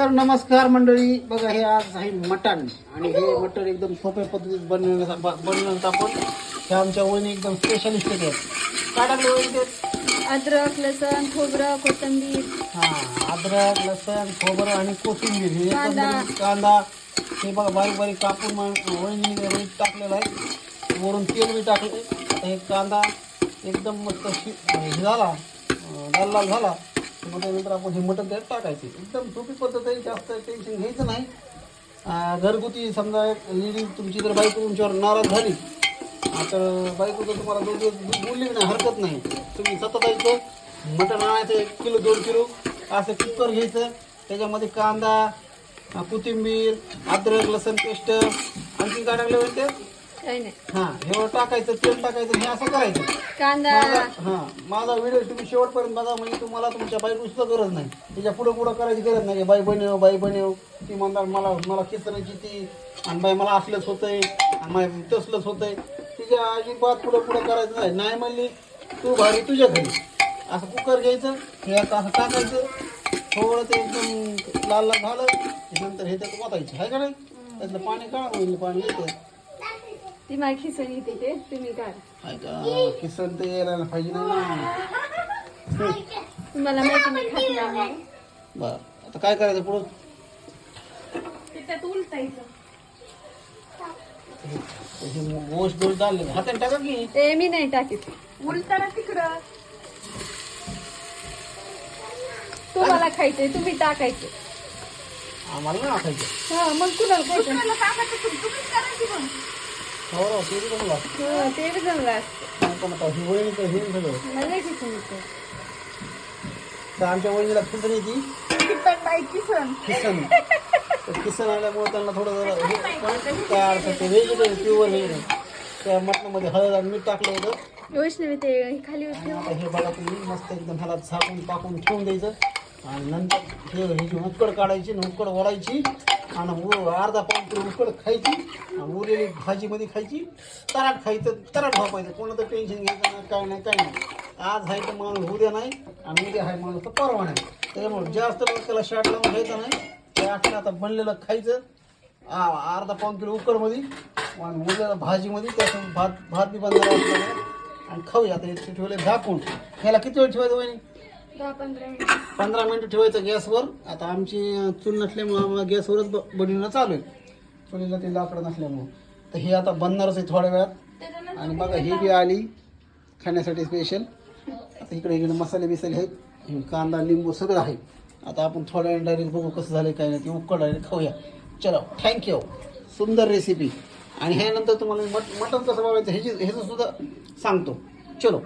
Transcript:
तर नमस्कार मंडळी. बघा हे आज आहे मटण. आणि हे मटण एकदम सोप्या पद्धतीत बनवण्याचा बनवण्याचा आपण हे आमच्या वहिनी एकदम स्पेशलिस्ट आहेत. काय टाकलं वहिनी ते? अद्रक लसण खोबरं कोथिंबीर. हा अद्रक लसण खोबरं आणि कोथिंबीर. हे कांदा. हे बघा बारीक बारीक कापून मग वहिनीने मीठ टाकलेलं आहे. वरून तेल बी टाकले हे कांदा एकदम मस्त शि हे झाला. अं, लाल लाल झाला. की मग त्यानंतर आपण हे मटण त्यात टाकायचे. एकदम सोपी पद्धत आहे जास्त टेन्शन घ्यायचं नाही. घरगुती समजा लेडीज तुमची जर बायको तुमच्यावर नाराज झाली हा, तर बायको जर तुम्हाला दोन दिवस बोलली नाही हरकत नाही. तुम्ही सतत यायचं मटण आणायचं एक किलो दोन किलो असं कुकर घ्यायचं. त्याच्यामध्ये कांदा कोथिंबीर अद्रक लसण पेस्ट आणखी काय टाकलं पाहिजे काही नाही. हां हे टाकायचं तेल टाकायचं हे असं करायचं. कांदा. माझा हां माझा व्हिडिओ तुम्ही शेवटपर्यंत बघा म्हणजे तुम्हाला तुमच्या बायको सुद्धा गरज नाही. त्याच्या पुढं पुढं करायची गरज नाही. की बाई बनव बाई बनव. ती म्हणतात मला मला किसनाची ती. आणि बाई मला असलंच होतंय. आणि माय तसलंच होतंय. तिच्या अजिबात पुढं पुढं करायचं नाही. नाही म्हणली तू भारी तुझ्या घरी. असं कुकर घ्यायचं हे आता असं टाकायचं. थोडं ते एकदम लाल लाल झालं की नंतर हे त्यात वाटायचं आहे का नाही? त्यातलं पाणी काढा म्हणजे पाणी येतं ती माझी खिसण येते ते तुम्ही काढ आहे का किसन ते यायला पाहिजे ना. तुम्हाला माहिती मी खात नाही म्हणून. बर आता काय करायचं पुढं? त्याच्यात उलटायचं. हे गोश गोश डालले हाताने टाका की. ते मी नाही टाकीत. उलटाना तिकडं. तुम्हाला खायचंय तुम्ही टाकायचं. आम्हाला नाही टाकायचं हा मग कुणाला खायचं? हो हो, ते बी. हा, ते बी असतं. नाही पण आता ही तर हे सगळं मला आमच्या वहिनीला येते किसन किसन तर किसन आल्यामुळे त्यांना थोडं जरा हे काय अडचण ते प्युअर व्हेज त्या मटणामध्ये हळद आणि मीठ टाकलं होतं वैष्णवी ते खाली आता हे बघा तुम्ही मस्त एकदम ह्याला झाकून टाकून ठेवून द्यायचं आणि नंतर हे ह्याची उकड काढायची आणि उकड ओढायची आणि अर्धा पाऊन किलो उकड खायची आणि उरलेली भाजीमध्ये खायची तराट खायचं तराट भापायचं. कोणाचं टेन्शन घ्यायचं नाही काय नाही काय नाही. आज आहे तर माणूस उद्या नाही आणि उद्या आहे माणूस तर परवा नाही. त्याच्यामुळे जास्त लोक त्याला शाट लावून घ्यायचं नाही. ते आठवण आता बनलेलं खायचं. आ- अर्धा पाऊन किलो उकडमध्ये आणि उरलेलं भाजीमध्ये त्यातून भात भात बी बनलेला आणि खाऊया आता इथे ठेवले झाकून. ह्याला किती वेळ ठेवायचं वहिनी? पंधरा मिनिट. पंधरा मिनिटं ठेवायचं गॅसवर. आता आमची चूल नसल्यामुळं गॅसवरच ब- बनवणं चालू आहे. चुलीला ते लाकडं नसल्यामुळं. तर हे आता बनणारच आहे थोड्या वेळात. आणि बघा ही बी आली. खाण्यासाठी स्पेशल आता इकडे इकडे मसाले बिसाले आहेत. कांदा लिंबू सगळं आहे. आता आपण थोड्या वेळ डायरेक्ट बघू कसं झालं काय नाही. ते उकड डायरेक्ट खाऊया. चलो थँक्यू सुंदर रेसिपी आणि ह्यानंतर तुम्हाला मट मटण कसं बनवायचं ह्याची ह्याचं सुद्धा सांगतो. चलो.